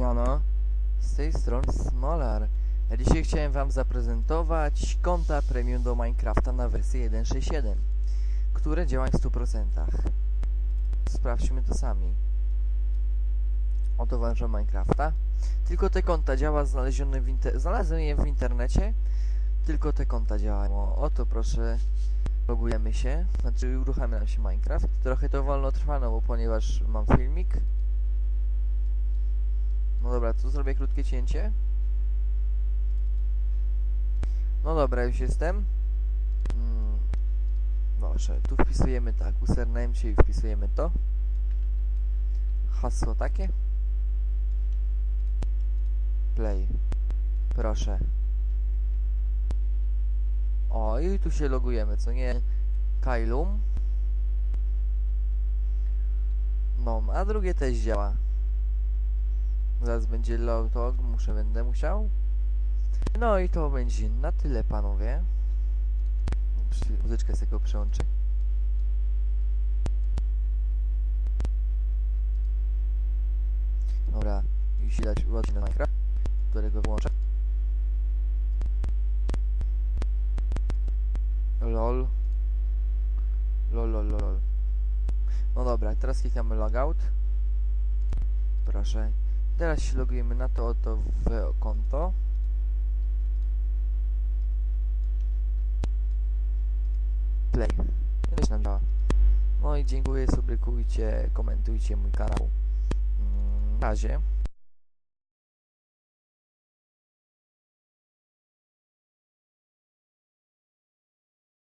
Siemano, z tej strony Smolar. A dzisiaj chciałem wam zaprezentować konta premium do Minecrafta na wersję 1.6.7, które działają w 100%. Sprawdźmy to sami. Oto włączę Minecrafta. Tylko te konta działa znalezione w inter... Znalazłem je w internecie. Tylko te konta działają. Oto proszę, logujemy się. Znaczy uruchamia nam się Minecraft. Trochę to wolno trwa, no bo ponieważ mam filmik. No dobra, tu zrobię krótkie cięcie. No dobra, już jestem. Mm, Dobrze, tu wpisujemy tak, username się i wpisujemy to. Hasło takie. Play. Proszę. O, i tu się logujemy, co nie? Kailum. No, a drugie też działa. Zaraz będzie log, muszę, będę musiał. No i to będzie na tyle, panowie. Muzyczkę z tego przełączę. Dobra, i widać ładnie na Minecraft, którego wyłączę. LOL. LOL, lol, lol, lol. No dobra, teraz klikamy logout. Proszę. Teraz się logujemy na to oto w konto. Play. Już nam. No i dziękuję, subrykujcie, komentujcie mój kanał. Mm, Na razie.